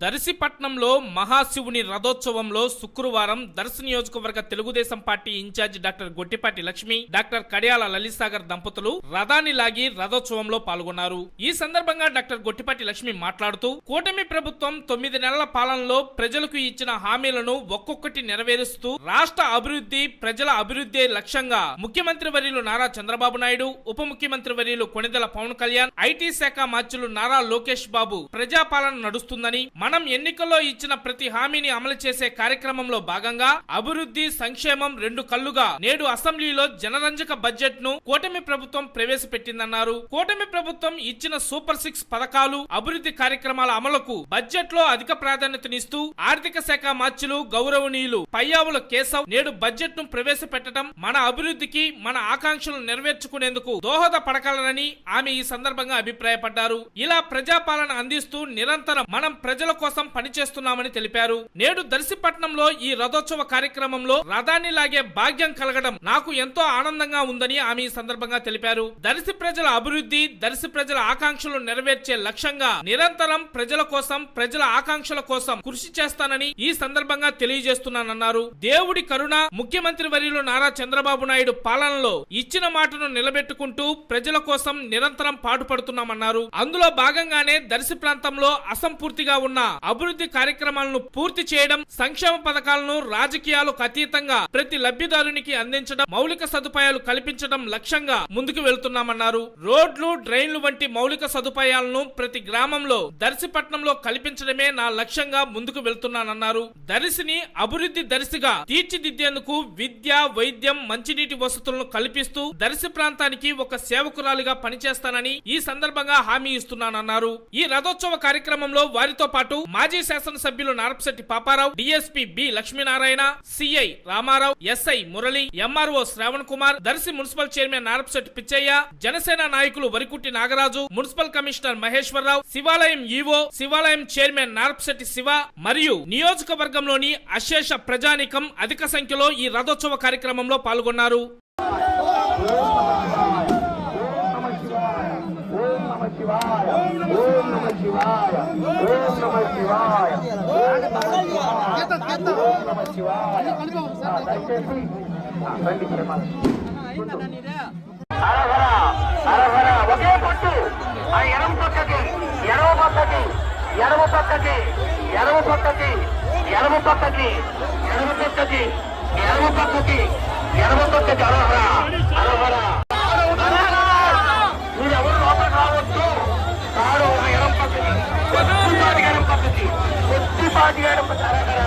దర్శిపట్నంలో మహాశివుని రథోత్సవంలో శుక్రవారం దర్శి నియోజకవర్గ Telugu Desam party incharge doctor Gottipati Lakshmi doctor Kadiyala Lalisagar దంపతులు రథాన్ని లాగి రథోత్సవంలో పాల్గొన్నారు. ఈ సందర్భంగా డాక్టర్ గొట్టిపాటి లక్ష్మి మాట్లాడుతూ కూటమి ప్రభుత్వం తొమ్మిది నెలల పాలనలో ప్రజలకు ఇచ్చిన హామీలను ఒక్కొక్కటి నెరవేరుస్తూ రాష్ట్ర అభివృద్ధి ప్రజల అభివృద్ధి లక్ష్యంగా ముఖ్యమంత్రి వర్యులు నారా చంద్రబాబు నాయుడు ఉప ముఖ్యమంత్రి వర్యులు కొణిదల పవన్ కళ్యాణ్ ఐటీ శాఖ మార్చులు నారా లోకేష్ బాబు ప్రజాపాలన నడుస్తుందని మనం ఎన్నికల్లో ఇచ్చిన ప్రతి హామీని అమలు చేసే కార్యక్రమంలో భాగంగా అభివృద్ధి సంక్షేమం రెండు కళ్ళుగా నేడు అసెంబ్లీలో జనరంజక బడ్జెట్ను కూటమి ప్రభుత్వం ప్రవేశపెట్టిందన్నారు. కూటమి ప్రభుత్వం ఇచ్చిన సూపర్ సిక్స్ పథకాలు అభివృద్ధి కార్యక్రమాల అమలుకు బడ్జెట్లో అధిక ప్రాధాన్యతనిస్తూ ఆర్థిక శాఖ మార్చులు గౌరవనీయులు పయ్యావుల కేశవ్ నేడు బడ్జెట్ను ప్రవేశపెట్టడం మన అభివృద్ధికి మన ఆకాంక్షలు నెరవేర్చుకునేందుకు దోహదపడగలనని ఆమె ఈ సందర్భంగా అభిప్రాయపడ్డారు. ఇలా ప్రజాపాలన అందిస్తూ నిరంతరం మనం ప్రజల కోసం పనిచేస్తున్నామని తెలిపారు. నేడు దర్శిపట్నంలో ఈ రథోత్సవ కార్యక్రమంలో రథాన్ని లాగే భాగ్యం కలగడం నాకు ఎంతో ఆనందంగా ఉందని ఆమె ఈ సందర్భంగా తెలిపారు. దర్శి ప్రజల అభివృద్ధి దర్శి ప్రజల ఆకాంక్షలు నెరవేర్చే లక్ష్యంగా నిరంతరం ప్రజల కోసం ప్రజల ఆకాంక్షల కోసం కృషి చేస్తానని ఈ సందర్భంగా తెలియజేస్తున్నానన్నారు. దేవుడి కరుణ ముఖ్యమంత్రి వర్యులు నారా చంద్రబాబు నాయుడు పాలనలో ఇచ్చిన మాటను నిలబెట్టుకుంటూ ప్రజల కోసం నిరంతరం పాటుపడుతున్నామన్నారు. అందులో భాగంగానే దర్శి ప్రాంతంలో అసంపూర్తిగా ఉన్న అభివృద్ధి కార్యక్రమాలను పూర్తి చేయడం సంక్షేమ పథకాలను రాజకీయాలకు అతీతంగా ప్రతి లబ్ధిదారునికి అందించడం మౌలిక సదుపాయాలు కల్పించడం లక్ష్యంగా ముందుకు వెళుతున్నామన్నారు. రోడ్లు డ్రైన్లు వంటి మౌలిక సదుపాయాలను ప్రతి గ్రామంలో దర్శిపట్నంలో కల్పించడమే నా లక్ష్యంగా ముందుకు వెళ్తున్నానన్నారు. దర్శిని అభివృద్ధి దర్శిగా తీర్చిదిద్దేందుకు విద్య వైద్యం మంచినీటి వసతులను కల్పిస్తూ దర్శి ప్రాంతానికి ఒక సేవకురాలిగా పనిచేస్తానని ఈ సందర్భంగా హామీ ఇస్తున్నానన్నారు. ఈ రథోత్సవ కార్యక్రమంలో వారితో పాటు మాజీ శాసనసభ్యులు Narapasetti Paparao DSP B Lakshminarayana CI Ramarao SI Murali MRO Shravan Kumar Darsi municipal chairman Narapasetti Pichaiah Janasena నాయకులు వరికుట్టి నాగరాజు మున్సిపల్ కమిషనర్ మహేశ్వరరావు శివాలయం ఈవో శివాలయం చైర్మన్ నారపశెట్టి శివ మరియు నియోజకవర్గంలోని అశేష ప్రజానికం అధిక సంఖ్యలో ఈ రథోత్సవ కార్యక్రమంలో పాల్గొన్నారు. ఓం నమ శివాయ. ఓం నమ శివాయ. దయచేసి ఆ, రండి ఒకే పట్టు ఆ ఎడమ పక్కకి ఎడమ పక్కకి ఎడమ పక్కకి ఎడమ పక్కకి ఎడమ పక్కకి ఎడమ పక్కకి ఎడమ పక్కకి ఎడమ పక్కకి హరహర హరహర அதிகாரம்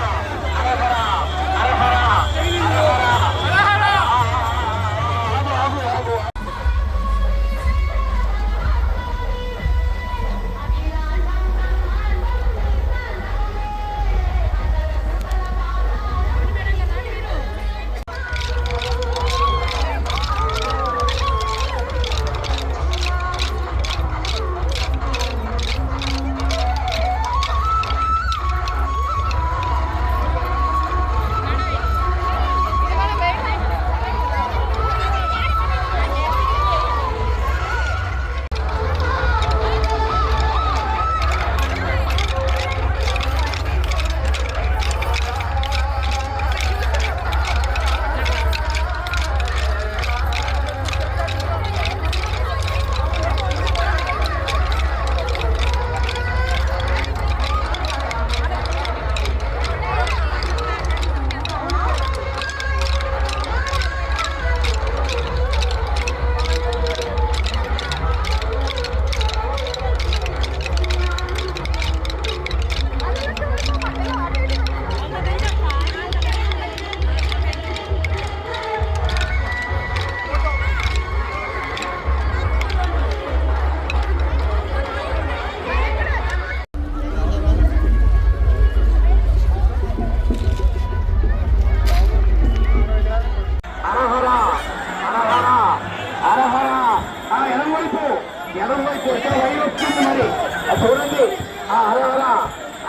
தொடர்ந்து. அரகரா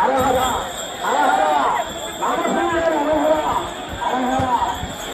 அரகரா